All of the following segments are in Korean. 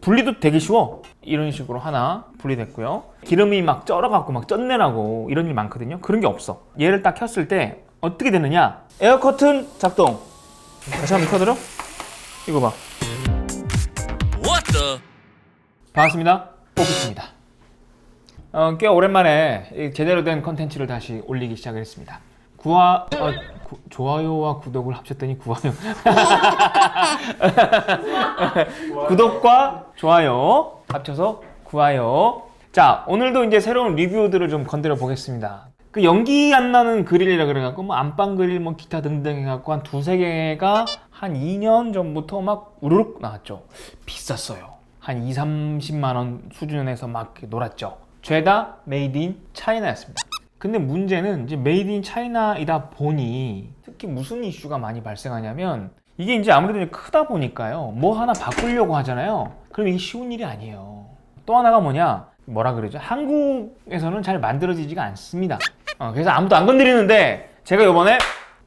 분리도 되게 쉬워. 이런 식으로 하나 분리됐고요. 기름이 막 쩔어갖고 막 쩐내나고 이런 일 많거든요. 그런 게 없어. 얘를 딱 켰을 때 어떻게 되느냐? 에어 커튼 작동. 다시 한번 켜드려? 이거 봐. What the? 반갑습니다. 뽀삐입니다. 어, 꽤 오랜만에 이 제대로 된 컨텐츠를 다시 올리기 시작했습니다. 구화 어, 구- 좋아요와 구독을 합쳤더니 구화요. 구독과 좋아요 합쳐서 구화요. 자 오늘도 이제 새로운 리뷰들을 좀 건드려 보겠습니다. 그 연기 안 나는 그릴이라 그래갖고 뭐 안방 그릴 뭐 기타 등등 해갖고 한 두세 개가 한 2년 전부터 막 우르륵 나왔죠. 비쌌어요. 한 2, 30만 원 수준에서 막 이렇게 놀았죠. 죄다 메이드 인 차이나였습니다. 근데 문제는 이제 메이드 인 차이나이다 보니 특히 무슨 이슈가 많이 발생하냐면 이게 이제 아무래도 크다 보니까요. 뭐 하나 바꾸려고 하잖아요. 그럼 이게 쉬운 일이 아니에요. 또 하나가 뭐냐? 뭐라 그러죠? 한국에서는 잘 만들어지지가 않습니다. 어, 그래서 아무도 안 건드리는데 제가 이번에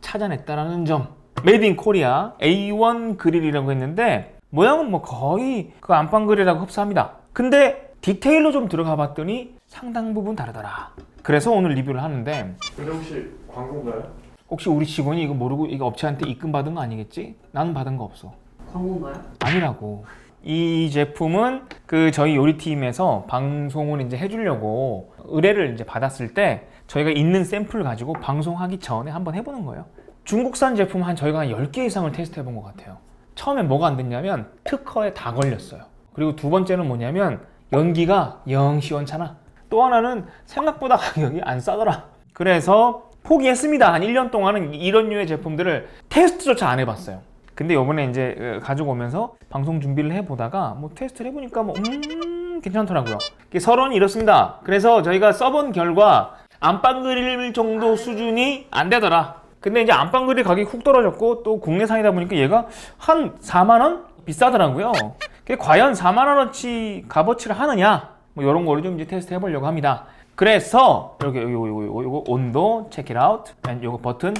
찾아냈다라는 점. 메이드 인 코리아 A1 그릴이라고 했는데 모양은 뭐 거의 그 안방 그릴하고 흡사합니다. 근데 디테일로 좀 들어가 봤더니 상당 부분 다르더라. 그래서 오늘 리뷰를 하는데 근데 혹시 광고인가요? 혹시 우리 직원이 이거 모르고 이거 업체한테 입금 받은 거 아니겠지? 나는 받은 거 없어. 광고인가요? 아니라고. 이 제품은 그 저희 요리팀에서 방송을 이제 해주려고 의뢰를 이제 받았을 때 저희가 있는 샘플 가지고 방송하기 전에 한번 해보는 거예요. 중국산 제품 한 저희가 한 10개 이상을 테스트 해본 것 같아요. 처음에 뭐가 안 됐냐면 특허에 다 걸렸어요. 그리고 두 번째는 뭐냐면 연기가 영 시원찮아. 또 하나는 생각보다 가격이 안 싸더라. 그래서 포기했습니다. 한 1년 동안은 이런 류의 제품들을 테스트조차 안 해봤어요. 근데 요번에 이제 어, 가지고 오면서 방송 준비를 해보다가 뭐 테스트를 해보니까 뭐 음, 괜찮더라고요. 서론이 이렇습니다. 그래서 저희가 써본 결과 안방 그릴 정도 수준이 안 되더라. 근데 이제 안방 그릴 가격이 훅 떨어졌고 또 국내산이다 보니까 얘가 한 4만 원 비싸더라고요. 그게 과연 4만 원어치 값어치를 하느냐? 뭐 이런 거를 좀 이제 테스트 해보려고 합니다. 그래서 이렇게 요거 요거 요거, 요거 온도 체크 아웃, 요거 버튼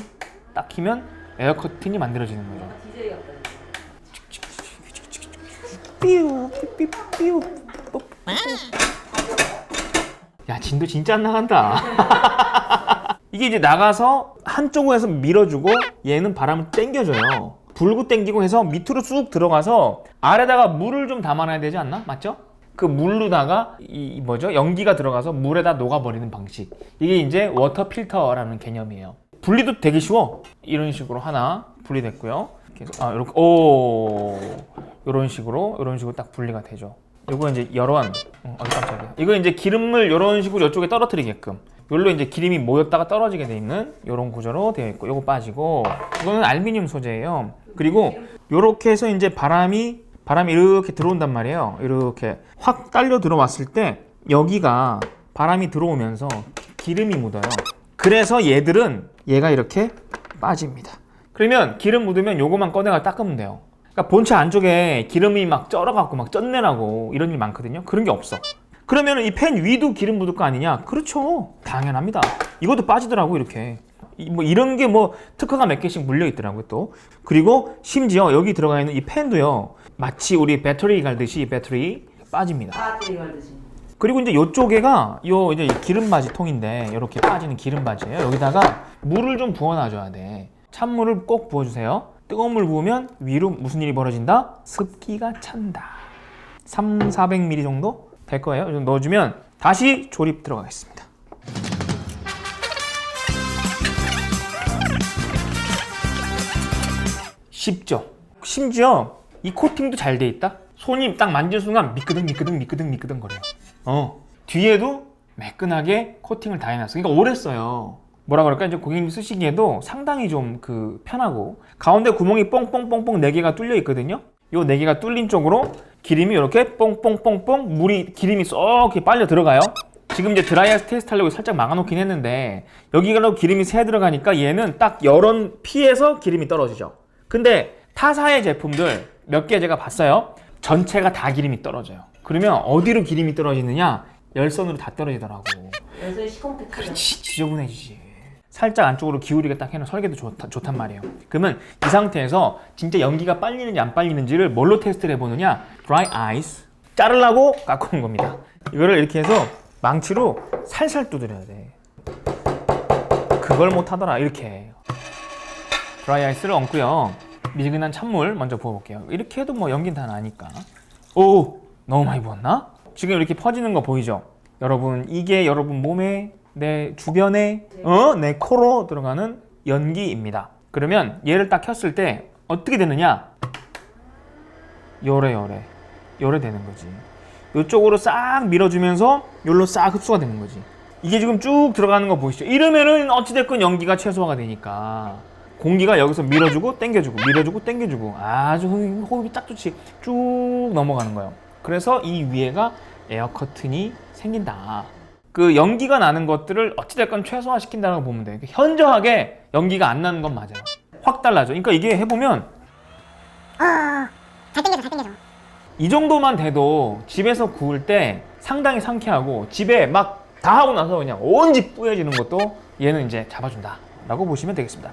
딱 키면 에어 커튼이 만들어지는 거죠. DJ 같다. 삐우 삐삐 삐우 뽀. 야 진도 진짜 안 나간다 이게 이제 나가서 한쪽에서 밀어주고 얘는 바람을 땡겨줘요 불고 땡기고 해서 밑으로 쑥 들어가서 아래다가 물을 좀 담아놔야 되지 않나 맞죠? 그 물로다가 이, 이 뭐죠 연기가 들어가서 물에다 녹아버리는 방식 이게 이제 워터 필터라는 개념이에요 분리도 되게 쉬워 이런 식으로 하나 분리됐고요 계속 아 이렇게 오 이런 식으로 이런 식으로 딱 분리가 되죠. 요거 이제 열원 어, 아 깜짝이야. 이거 이제 기름을 이런 식으로 이쪽에 떨어뜨리게끔. 요로 이제 기름이 모였다가 떨어지게 돼 있는 이런 구조로 되어 있고 요거 빠지고 이거는 알루미늄 소재예요. 그리고 요렇게 해서 이제 바람이 바람이 이렇게 들어온단 말이에요. 이렇게 확 딸려 들어왔을 때 여기가 바람이 들어오면서 기름이 묻어요. 그래서 얘들은 얘가 이렇게 빠집니다. 그러면 기름 묻으면 요거만 꺼내가 닦으면 돼요. 그러니까 본체 안쪽에 기름이 막 쩔어갖고 막 쩐내나고 이런 일 많거든요. 그런 게 없어. 그러면 이팬 위도 기름 묻을 거 아니냐? 그렇죠. 당연합니다. 이것도 빠지더라고 이렇게. 이- 뭐 이런 게 뭐 특허가 몇 개씩 물려 있더라고요 또. 그리고 심지어 여기 들어가 있는 이 팬도요. 마치 우리 배터리 갈듯이 이 배터리 빠집니다. 갈듯이. 그리고 이제 요쪽에가 요 이제 기름 바지 통인데 이렇게 빠지는 기름 바지예요. 여기다가 물을 좀 부어놔줘야 돼. 찬물을 꼭 부어주세요. 뜨거운 물 부으면 위로 무슨 일이 벌어진다? 습기가 찬다. 3, 400ml 정도 될 거예요. 넣어주면 다시 조립 들어가겠습니다. 쉽죠? 심지어 이 코팅도 잘 돼 있다? 손이 딱 만진 순간 미끄덩 미끄덩 미끄덩 미끄덩 거려요. 어. 뒤에도 매끈하게 코팅을 다 해놨어. 그러니까 오래 써요. 뭐라 그럴까? 이제 고객님 쓰시기에도 상당히 좀 그 편하고 가운데 구멍이 뽕뽕뽕뽕 네 개가 뚫려 있거든요. 요네 개가 뚫린 쪽으로 기름이 이렇게 뽕뽕뽕뽕 물이 기름이 쏙 이렇게 빨려 들어가요. 지금 이제 드라이아이스 테스트 하려고 살짝 막아놓긴 했는데 여기가 기름이 새 들어가니까 얘는 딱 열원 피해서 기름이 떨어지죠. 근데 타사의 제품들 몇 개 제가 봤어요. 전체가 다 기름이 떨어져요. 그러면 어디로 기름이 떨어지느냐? 열선으로 다 떨어지더라고. 요새 시컴팩트. 그렇지 지저분해지지. 살짝 안쪽으로 기울이게 딱 해놓은 설계도 좋다, 좋단 말이에요. 그러면 이 상태에서 진짜 연기가 빨리는지 안 빨리는지를 뭘로 테스트를 해보느냐? dry ice 자르려고 온 겁니다. 이거를 이렇게 해서 망치로 살살 두드려야 돼. 그걸 못 하더라 이렇게. 드라이 아이스를 얹고요. 미지근한 찬물 먼저 부어볼게요. 이렇게 해도 뭐 연기는 다 나니까. 오, 너무 많이 부었나? 지금 이렇게 퍼지는 거 보이죠? 여러분, 이게 여러분 몸에 내 주변에 어, 내 코로 들어가는 연기입니다. 그러면 얘를 딱 켰을 때 어떻게 되느냐? 요래 요래 요래 되는 거지. 이쪽으로 싹 밀어주면서 요로 싹 흡수가 되는 거지. 이게 지금 쭉 들어가는 거 보이시죠? 이러면은 어찌됐건 연기가 최소화가 되니까 공기가 여기서 밀어주고 당겨주고 밀어주고 당겨주고 아주 호흡- 호흡이 딱 좋지 쭉 넘어가는 거예요. 그래서 이 위에가 에어 커튼이 생긴다. 그 연기가 나는 것들을 어찌됐건 최소화시킨다고 보면 돼. 현저하게 연기가 안 나는 건 맞아요. 확 달라져. 그러니까 이게 해보면 잘 땡겨줘 잘 땡겨줘 이 정도만 돼도 집에서 구울 때 상당히 상쾌하고 집에 막 다 하고 나서 그냥 온 집 뿌여지는 것도 얘는 이제 잡아준다 라고 보시면 되겠습니다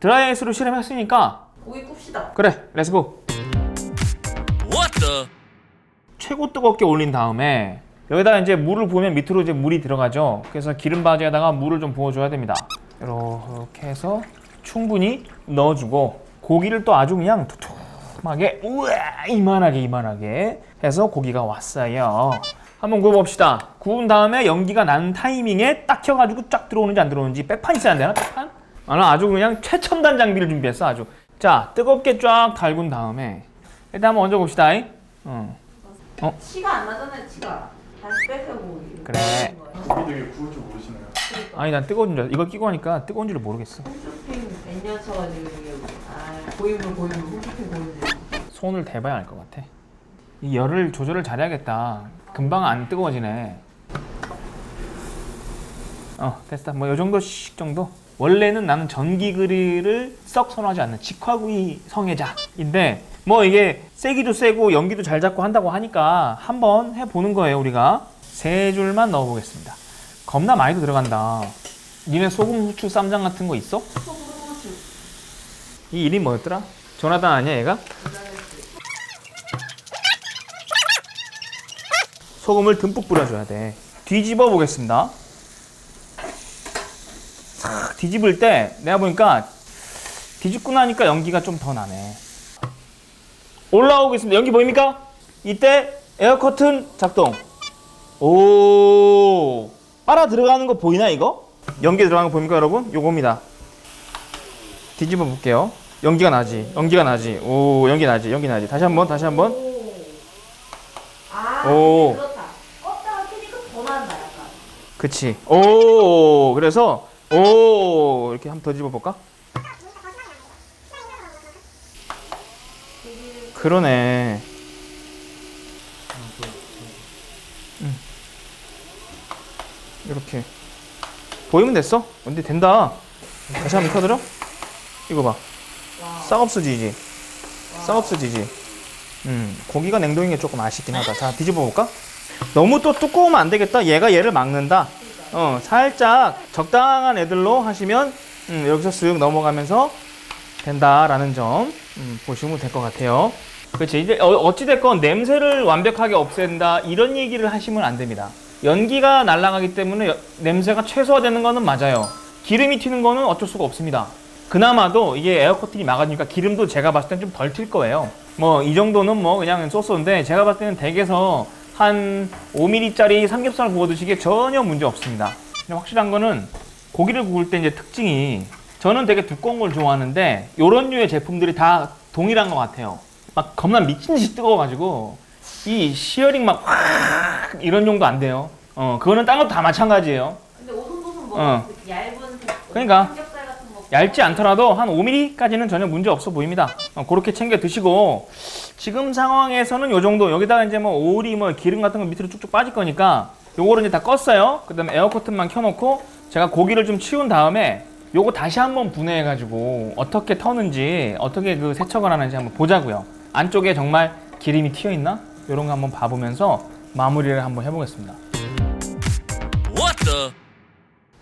드라이아이스로 실험했으니까 고기 굽시다. 그래 렛츠고 What the? 최고 뜨겁게 올린 다음에 여기다가 이제 물을 부으면 밑으로 이제 물이 들어가죠 그래서 기름 바지에다가 물을 좀 부어줘야 됩니다 이렇게 해서 충분히 넣어주고 고기를 또 아주 그냥 두툼하게 우와 이만하게 이만하게 해서 고기가 왔어요 한번 구워봅시다 구운 다음에 연기가 나는 타이밍에 딱 켜가지고 쫙 들어오는지 안 들어오는지 백판 있어야 안 되나 백판? 나는 아주 그냥 최첨단 장비를 준비했어 아주 자 뜨겁게 쫙 달군 다음에 일단 한번 얹어 봅시다 이. 어. 치가 안 나잖아요, 치가. 다시 빼서 고기. 그래. 고기도 이게 구울 줄 모르시나요? 아니 난 뜨거운 줄. 이거 끼고 하니까 뜨거운 줄을 모르겠어 홈쇼핑 몇년 쳐가지고 이게 아 고인물 고인물 홈쇼핑 고인물. 손을 대봐야 알 것 같아 이 열을 조절을 잘해야겠다 금방 안 뜨거워지네 어 됐다 뭐 요 정도씩 정도 원래는 나는 전기 그릴을 썩 선호하지 않는 직화구이 성애자인데 뭐 이게 세기도 세고 연기도 잘 잡고 한다고 하니까 한번 해보는 거예요 우리가 세 줄만 넣어보겠습니다 겁나 많이도 들어간다 니네 소금 후추 쌈장 같은 거 있어? 이 이름이 뭐였더라? 조나단 아니야 얘가? 소금을 듬뿍 뿌려줘야 돼. 뒤집어 보겠습니다. 싹 뒤집을 때 내가 보니까 뒤집고 나니까 연기가 좀 더 나네. 올라오겠습니다. 연기 보입니까? 이때 에어 커튼 작동. 오 빨아 들어가는 거 보이나 이거? 연기 들어가는 거 보입니까 여러분? 요겁니다. 뒤집어 볼게요. 연기가 나지. 연기가 나지. 오 연기 나지. 연기 나지. 다시 한번 다시 한번. 아 오. 그렇다. 껐다가 켜니까 더 난다 약간. 그치. 오, 그래서, 오, 이렇게 한 번 더 집어볼까? 그러네. 응. 이렇게. 보이면 됐어? 근데 된다. 다시 한번 켜들어? 이거 봐. 싹 없어지지? 음, 고기가 냉동인 게 조금 아쉽긴 하다. 자, 뒤집어 볼까? 너무 또 두꺼우면 안 되겠다. 얘가 얘를 막는다. 어, 살짝 적당한 애들로 하시면 음, 여기서 쓱 넘어가면서 된다라는 점 음, 보시면 될 것 같아요. 그렇지. 이제 어, 찌됐건 냄새를 완벽하게 없앤다 이런 얘기를 하시면 안 됩니다. 연기가 날아가기 때문에 여- 냄새가 최소화되는 거는 맞아요. 기름이 튀는 거는 어쩔 수가 없습니다. 그나마도 이게 에어 커튼이 막아주니까 기름도 제가 봤을 땐 좀 덜 튈 거예요. 뭐 이 정도는 뭐 그냥 소스인데 제가 봤을 때는 댁에서 한 5mm짜리 삼겹살 구워 드시기에 전혀 문제 없습니다. 확실한 거는 고기를 구울 때 이제 특징이 저는 되게 두꺼운 걸 좋아하는데 이런 류의 제품들이 다 동일한 것 같아요. 막 겁나 미친 듯이 뜨거워가지고 이 시어링 막 확 이런 정도 안 돼요. 어 그거는 딴 것도 다 마찬가지예요. 근데 오손도손 뭐 어. 그 얇은 그 그러니까. 얇지 않더라도 한 5mm까지는 전혀 문제 없어 보입니다. 어, 그렇게 챙겨 드시고 지금 상황에서는 요 정도 여기다가 이제 뭐 오리 뭐 기름 같은 거 밑으로 쭉쭉 빠질 거니까 요거를 이제 다 껐어요. 그다음에 에어 커튼만 켜놓고 제가 고기를 좀 치운 다음에 요거 다시 한번 분해해 가지고 어떻게 터는지 어떻게 그 세척을 하는지 한번 보자고요. 안쪽에 정말 기름이 튀어 있나? 요런 거 한번 봐보면서 마무리를 한번 해보겠습니다.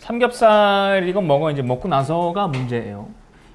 삼겹살 이건 먹어 이제 먹고 나서가 문제예요.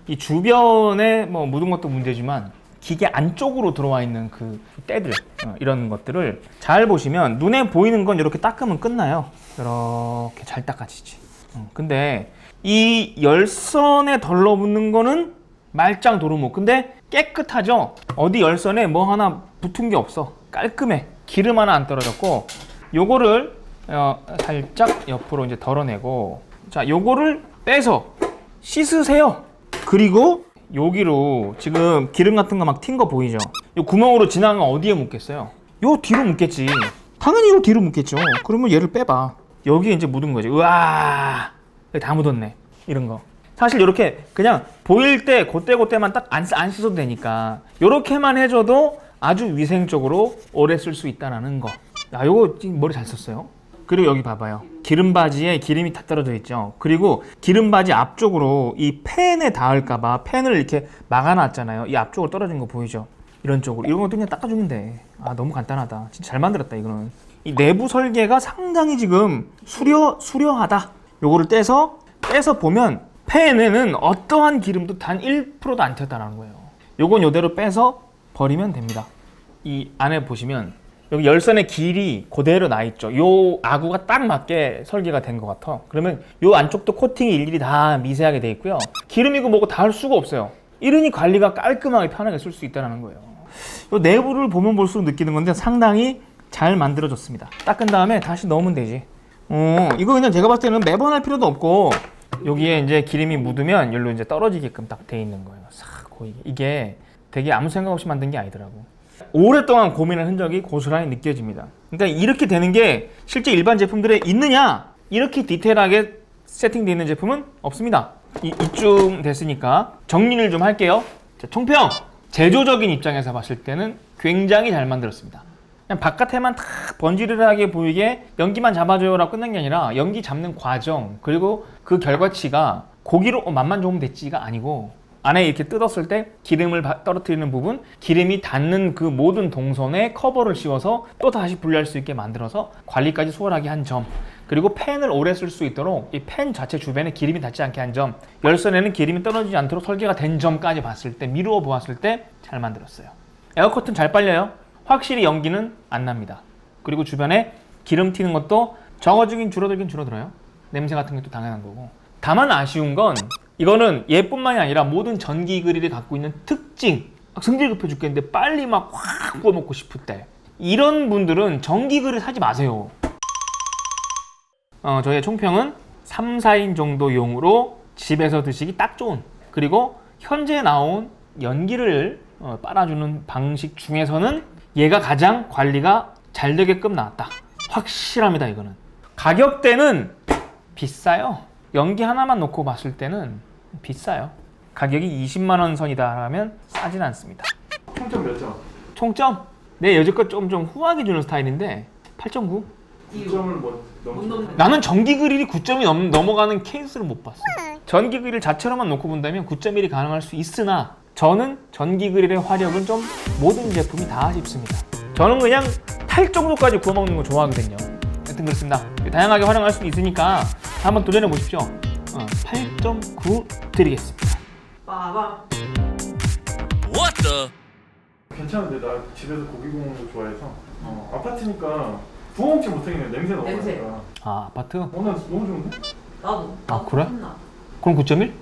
이 주변에 뭐 묻은 것도 문제지만 기계 안쪽으로 들어와 있는 그 때들 어, 이런 것들을 잘 보시면 눈에 보이는 건 이렇게 닦으면 끝나요. 이렇게 잘 닦아지지. 어, 근데 이 열선에 덜러붙는 거는 말짱 도루묵. 근데 깨끗하죠. 어디 열선에 뭐 하나 붙은 게 없어. 깔끔해. 기름 하나 안 떨어졌고 요거를 어, 살짝 옆으로 이제 덜어내고 자 요거를 빼서 씻으세요. 그리고 여기로 지금 기름 같은 거 막 튄 거 보이죠? 요 구멍으로 지나간 거 어디에 묻겠어요? 요 뒤로 묻겠지. 당연히 요 뒤로 묻겠죠. 그러면 얘를 빼봐. 여기에 이제 묻은 거지. 우와, 다 묻었네. 이런 거. 사실 이렇게 그냥 보일 때 그때 그때만 딱 안 안 씻어도 되니까 요렇게만 해줘도 아주 위생적으로 오래 쓸 수 있다라는 거. 야, 지금 머리 잘 썼어요. 그리고 여기 봐봐요. 기름 바지에 기름이 다 떨어져 있죠. 그리고 기름 바지 앞쪽으로 이 팬에 닿을까봐 팬을 이렇게 막아놨잖아요. 이 앞쪽으로 떨어진 거 보이죠? 이런 쪽으로 이런 것도 그냥 닦아주면 돼. 아 너무 간단하다. 진짜 잘 만들었다 이거는. 이 내부 설계가 상당히 지금 수려 수려하다. 요거를 떼서 떼서 보면 팬에는 어떠한 기름도 단 1%도 안 튀었다라는 거예요. 요건 요대로 빼서 버리면 됩니다. 이 안에 보시면 여기 열선의 길이 그대로 나 있죠. 요 아구가 딱 맞게 설계가 된 것 같아. 그러면 요 안쪽도 코팅이 일일이 다 미세하게 돼 있고요. 기름이고 뭐고 다 할 수가 없어요. 이러니 관리가 깔끔하게 편하게 쓸 수 있다는 거예요. 요 내부를 보면 볼수록 느끼는 건데 상당히 잘 만들어졌습니다. 닦은 다음에 다시 넣으면 되지. 어, 이거 그냥 제가 봤을 때는 매번 할 필요도 없고 여기에 이제 기름이 묻으면 여기로 이제 떨어지게끔 딱 돼 있는 거예요. 싹 고이게. 이게 되게 아무 생각 없이 만든 게 아니더라고. 오랫동안 고민한 흔적이 고스란히 느껴집니다. 그러니까 이렇게 되는 게 실제 일반 제품들에 있느냐? 이렇게 디테일하게 세팅되어 있는 제품은 없습니다. 이, 이쯤 됐으니까 정리를 좀 할게요. 자, 총평! 제조적인 입장에서 봤을 때는 굉장히 잘 만들었습니다. 그냥 바깥에만 탁 번지르르하게 보이게 연기만 잡아줘요라고 끝난 게 아니라 연기 잡는 과정 그리고 그 결과치가 고기로 어, 맛만 좋으면 됐지가 아니고 안에 이렇게 뜯었을 때 기름을 바- 떨어뜨리는 부분 기름이 닿는 그 모든 동선에 커버를 씌워서 또 다시 분리할 수 있게 만들어서 관리까지 수월하게 한 점. 그리고 팬을 오래 쓸 수 있도록 이 팬 자체 주변에 기름이 닿지 않게 한 점. 열선에는 기름이 떨어지지 않도록 설계가 된 점까지 봤을 때 미루어 보았을 때 잘 만들었어요. 에어커튼 잘 빨려요. 확실히 연기는 안 납니다. 그리고 주변에 기름 튀는 것도 적어지긴 줄어들긴 줄어들어요. 냄새 같은 것도 당연한 거고. 다만 아쉬운 건 이거는 얘뿐만이 아니라 모든 전기 그릴이 갖고 있는 특징 막 승질급해 죽겠는데 빨리 막 확 구워 먹고 싶을 때. 이런 분들은 전기 그릴 사지 마세요. 어, 저희의 총평은 3, 4인 정도 용으로 집에서 드시기 딱 좋은 그리고 현재 나온 연기를 어, 빨아주는 방식 중에서는 얘가 가장 관리가 잘 되게끔 나왔다. 확실합니다 이거는. 가격대는 비싸요 연기 하나만 놓고 봤을 때는 비싸요 가격이 20만 원 선이다 하면 싸진 않습니다 총점 몇 점? 총점 내 여지껏 좀 좀 후하게 주는 스타일인데 8.9 이유 9점을 뭐못넘 넘는 나는 전기 그릴이 9점이 넘, 넘어가는 케이스를 못 봤어. 전기 그릴 자체로만 놓고 본다면 9.1이 가능할 수 있으나 저는 전기 그릴의 화력은 좀 모든 제품이 다 아쉽습니다. 저는 그냥 탈 정도까지 구워 먹는 거 좋아하거든요. 하여튼 그렇습니다. 다양하게 활용할 수 있으니까 한번 도전해 보십시오. 어, 8.9 드리겠습니다. 빠밤 What the? 괜찮은데 나 집에서 고기 구워 먹는 거 좋아해서 어, 아파트니까 먹지 못하겠네 냄새 너무 냄새. 나니까 아 아파트? 어, 나 너무 좋은데? 나도 아, 나도 그래? 혼나. 그럼 9.1?